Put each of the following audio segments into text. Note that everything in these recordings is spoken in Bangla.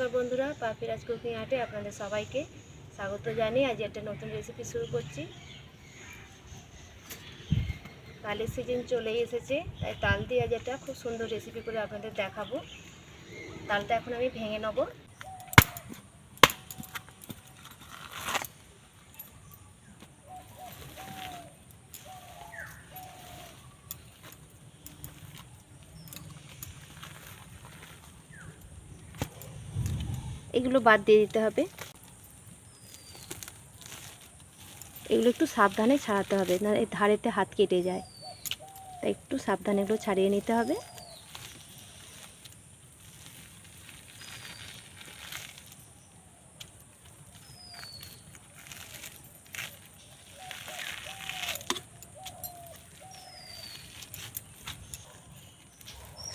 নমস্কার বন্ধুরা পাপিরাজ কুকিং আর্টে আপনাদের সবাইকে স্বাগত জানিয়ে আজ একটা নতুন রেসিপি শুরু করছি। তালের সিজন চলেই এসেছে, তাই তাল দিয়ে আজ একটা খুব সুন্দর রেসিপি করে আপনাদের দেখাবো। তালটা এখন আমি ভেঙে নেব। এগুলো বাদ দিয়ে দিতে হবে। এগুলো একটু সাবধানে ছাড়াতে হবে, না এই ধারেতে হাত কেটে যায়। তাই একটু সাবধানে এগুলো ছাড়িয়ে নিতে হবে।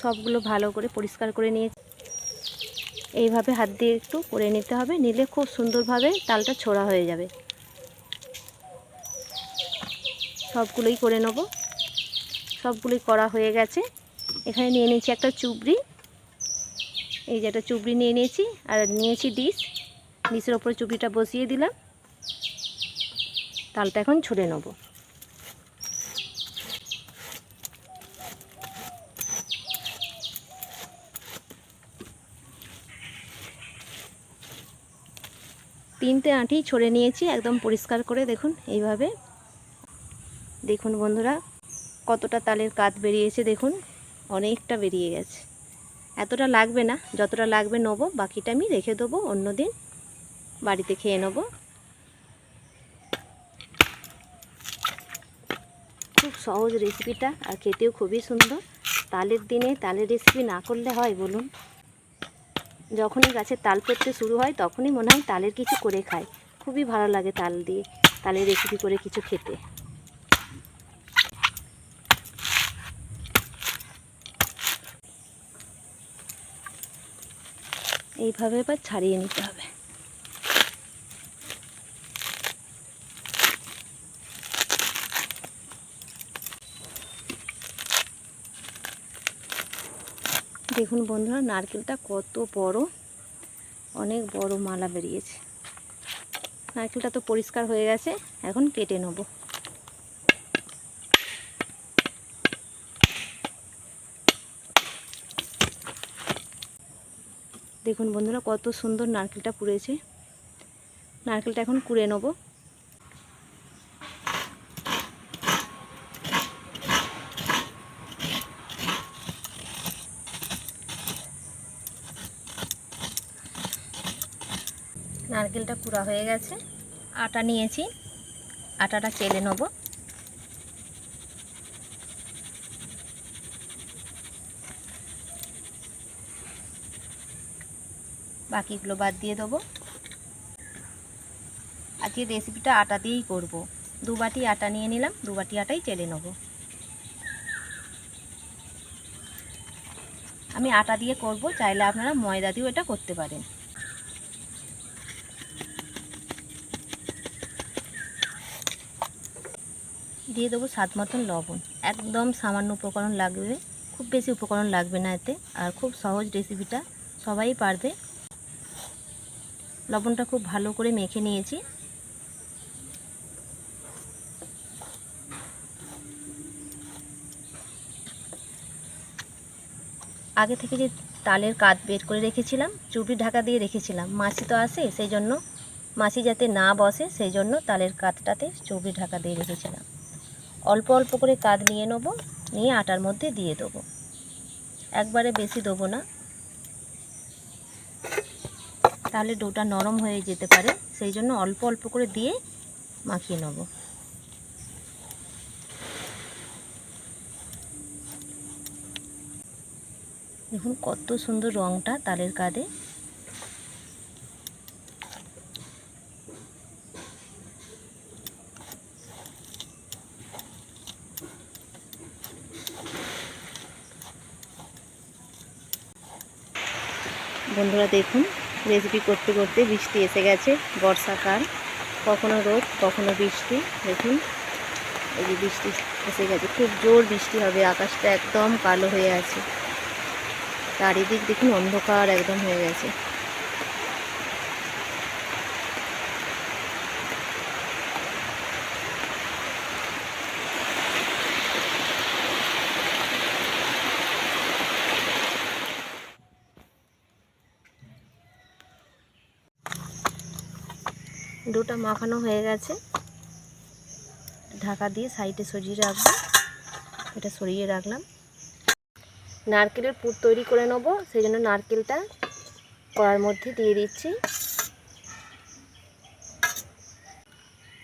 সবগুলো ভালো করে পরিষ্কার করে নিয়ে এইভাবে হাত দিয়ে একটু করে নিতে হবে, নিলে খুব সুন্দরভাবে তালটা ছোড়া হয়ে যাবে। সবগুলোই করে নেব। সবগুলোই করা হয়ে গেছে। এখানে নিয়ে নিয়েছি একটা চুবড়ি। এই যে একটা চুবড়ি নিয়ে নিয়েছি আর নিয়েছি ডিশ। ডিশের ওপরে চুবড়িটা বসিয়ে দিলাম। তালটা এখন ছুঁড়ে নেব। তিনটে আঁটি ছড়ে নিয়েছি, একদম পরিষ্কার করে দেখুন এইভাবে। দেখুন বন্ধুরা, কতটা তালের কাত বেরিয়েছে দেখুন, অনেকটা বেরিয়ে গেছে। এতটা লাগবে না, যতটা লাগবে নেব, বাকিটা আমি রেখে দেবো অন্য দিন বাড়িতে খেয়ে নেব। খুব সহজ রেসিপিটা আর খেতেও খুবই সুন্দর। তালের দিনে তালের রেসিপি না করলে হয় বলুন? যখনই গাছে তাল পড়তে শুরু হয়, তখনই মনে হয় তালের কিছু করে খায়। খুবই ভালো লাগে তাল দিয়ে, তালের রেসিপি করে কিছু খেতে। এইভাবে এবার ছাড়িয়ে নিতে হবে। দেখুন বন্ধুরা, নারকেলটা কত বড়, অনেক বড় মালা বেরিয়েছে। নারকেলটা তো পরিষ্কার হয়ে গেছে, এখন কেটে নেব। দেখুন বন্ধুরা, কত সুন্দর নারকেলটা পুড়েছে। নারকেলটা এখন কুড়ে নেব। নারকেলটা কুড়া হয়ে গেছে। আটা নিয়েছি। আটাটা চেলে নেব। বাকিগুলো বাদ দিয়ে দেবো। আজকে রেসিপিটা আটা দিয়েই করব। দু বাটি আটা নিয়ে নিলাম, দু বাটি আটাই চেলে নেব। আমি আটা দিয়ে করব, চাইলে আপনারা ময়দা দিয়েও এটা করতে পারেন। দিয়ে দেবো স্বাদ মতন লবণ। একদম সামান্য উপকরণ লাগবে, খুব বেশি উপকরণ লাগবে না এতে। আর খুব সহজ রেসিপিটা সবাই পারবে। লবণটা খুব ভালো করে মেখে নিয়েছি। আগে থেকে যে তালের কাত বের করে রেখেছিলাম, চুবড়ি ঢাকা দিয়ে রেখেছিলাম। মাছি তো আসে সেই জন্য মাছি যাতে না বসে, সেই জন্য তালের কাতটাতে চুবড়ি ঢাকা দিয়ে রেখেছিলাম। অল্প অল্প করে কাদ নিয়ে নেব, নিয়ে আটার মধ্যে দিয়ে দেবো। একবারে বেশি দেবো না। তাহলে ডোটা নরম হয়ে যেতে পারে, সেই জন্য অল্প অল্প করে দিয়ে মাখিয়ে নেব। দেখুন কত সুন্দর রঙটা তালের কাঁধে। বন্ধুরা দেখুন রেসিপি করতে করতে বৃষ্টি এসে গেছে, বর্ষাকাল। কখনো রোদ, কখনো বৃষ্টি। দেখুন, এই যে বৃষ্টি এসে গেছে। খুব জোর বৃষ্টি হবে, আকাশটা একদম কালো হয়ে আছে। চারিদিক দেখুন অন্ধকার একদম হয়ে গেছে। ডোটা মাখানো হয়ে গেছে। ঢাকা দিয়ে সাইডে সরিয়ে রাখব। এটা সরিয়ে রাখলাম। নারকেলের পুর তৈরি করে নেব। সেই জন্য নারকেলটা কড়ার মধ্যে দিয়ে দিচ্ছি।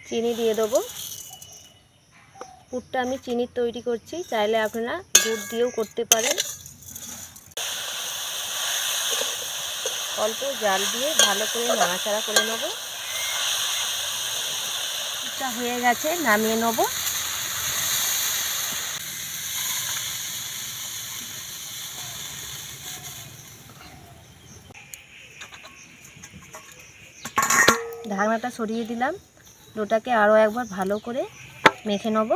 চিনি দিয়ে দেবো। পুরটা আমি চিনির তৈরি করছি। চাইলে আপনারা গুড় দিয়েও করতে পারেন। অল্প জাল দিয়ে ভালো করে নাড়াচাড়া করে নেব। পুরটা হয়ে গেছে, নামিয়ে নেব। ঢাকনাটা সরিয়ে দিলাম, ডোটাকে আরও একবার ভালো করে মেখে নেব।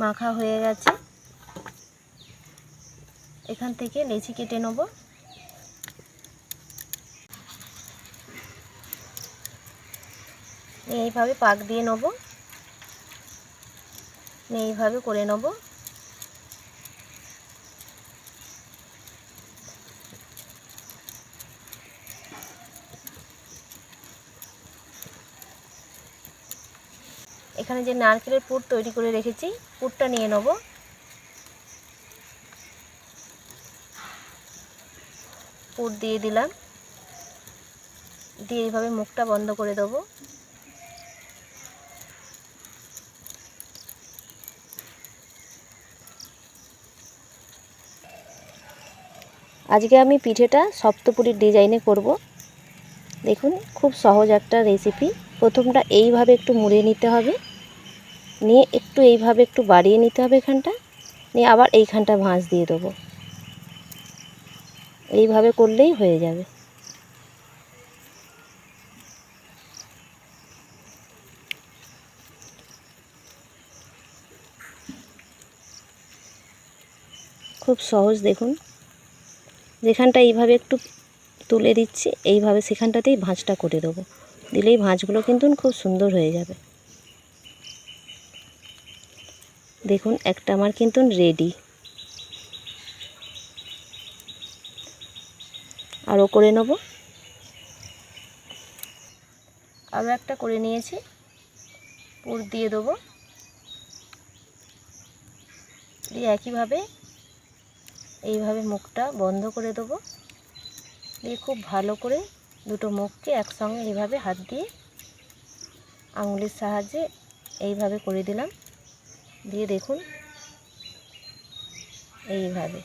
মাখা হয়ে গেছে। এখান থেকে লেচি কেটে নেব। এইভাবে পাক দিয়ে নেব। এইভাবে করে নেব। এখানে যে নারকেলের পুর তৈরি করে রেখেছি, পুরটা নিয়ে নেব। পুর দিয়ে দিলাম। দিয়ে এইভাবে মুখটা বন্ধ করে দেবো। আজকে আমি পিঠেটা সপ্তপুরীর ডিজাইনে করব। দেখুন, খুব সহজ একটা রেসিপি প্রথমটা এইভাবে একটু মুড়ে নিতে হবে। নিয়ে একটু এইভাবে একটু বাড়িয়ে নিতে হবে এখানটা। নিয়ে আবার এইখানটা ভাঁজ দিয়ে দেবো। এইভাবে করলেই হয়ে যাবে। খুব সহজ দেখুন। যেখানটা এইভাবে একটু তুলে দিচ্ছি, এইভাবে সেখানটাতেই ভাঁজটা করে দেবো। দিলেই ভাঁজগুলো কিন্তু খুব সুন্দর হয়ে যাবে। দেখুন, একটা আমার কিন্তু রেডি আরও করে নেব। আরও একটা করে নিয়েছি। পুর দিয়ে দেবো। দিয়ে একইভাবে এইভাবে মুখটা বন্ধ করে দেবো। দিয়ে খুব ভালো করে দুটো মুখকে একসঙ্গে এইভাবে হাত দিয়ে আঙুলের সাহায্যে এইভাবে করে দিলাম। দিয়ে দেখুন, এইভাবে।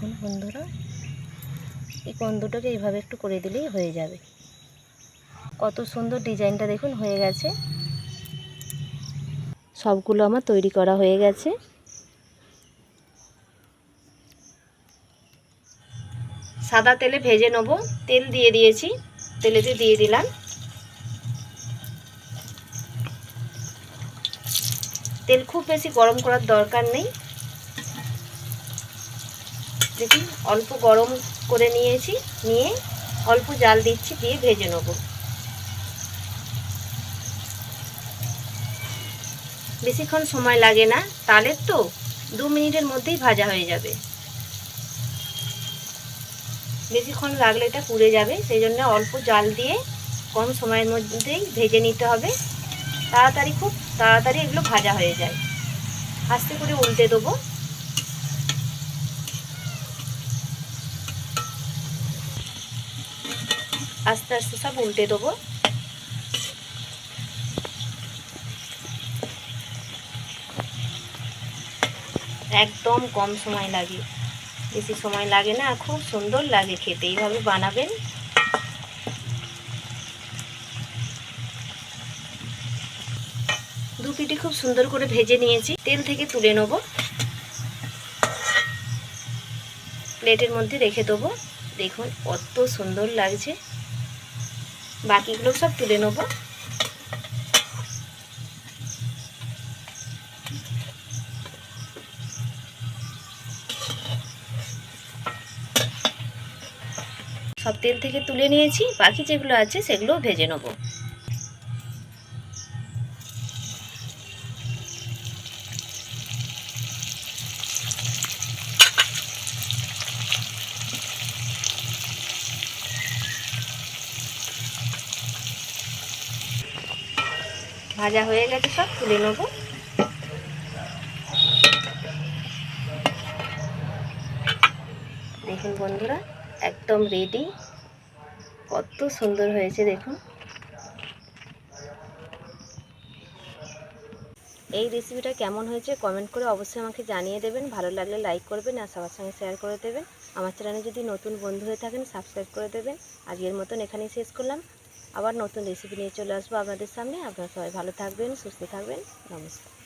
দেখুন বন্ধুরা, এই কন্দুটাকে এইভাবে একটু করে দিলেই হয়ে যাবে। কত সুন্দর ডিজাইনটা দেখুন, হয়ে গেছে। সবগুলো আমার তৈরি করা হয়ে গেছে। সাদা তেলে ভেজে নেব। তেল দিয়ে দিয়েছি, তেলে তেলেতে দিয়ে দিলাম। তেল খুব বেশি গরম করার দরকার নেই। দেখুন অল্প গরম করে নিয়েছি, নিয়ে অল্প জাল দিচ্ছি, দিয়ে ভেজে নেব। বেশিক্ষণ সময় লাগে না, তালের তো দু মিনিটের মধ্যেই ভাজা হয়ে যাবে। বেশিক্ষণ লাগলে এটা পুড়ে যাবে, সেই জন্য অল্প জাল দিয়ে কম সময়ের মধ্যেই ভেজে নিতে হবে। তাড়াতাড়ি খুব তাড়াতাড়ি এগুলো ভাজা হয়ে যায়। আস্তে করে উল্টে দেবো। আস্তে আস্তে সব উল্টে দেবো। একদম কম সময় লাগে। বেশি সময় লাগে না, খুব সুন্দর লাগে খেতে। এইভাবে বানাবেন। দু পিটি খুব সুন্দর করে ভেজে নিয়েছি। তেল থেকে তুলে নেব। প্লেটের মধ্যে রেখে দেবো। দেখুন কত সুন্দর লাগছে। বাকিগুলো সব তুলে নেব। সব তেল থেকে তুলে নিয়েছি, বাকি যেগুলো আছে সেগুলো ভেজে নেব। ভাজা হয়ে গেছে সব, তুলে নেব। দেখুন বন্ধুরা, একদম রেডি কত সুন্দর হয়েছে, দেখুন। এই রেসিপিটা কেমন হয়েছে কমেন্ট করে অবশ্যই আমাকে জানিয়ে দেবেন। ভালো লাগলে লাইক করবেন আর সবার সঙ্গে শেয়ার করে দেবেন। আমার চ্যানেলে যদি নতুন বন্ধু হয়ে থাকেন সাবস্ক্রাইব করে দেবেন। আজকের মতন এখানেই শেষ করলাম। আবার নতুন রেসিপি নিয়ে চলে আসব আপনাদের সামনে। আপনারা সবাই ভালো থাকবেন, সুস্থ থাকবেন। নমস্কার।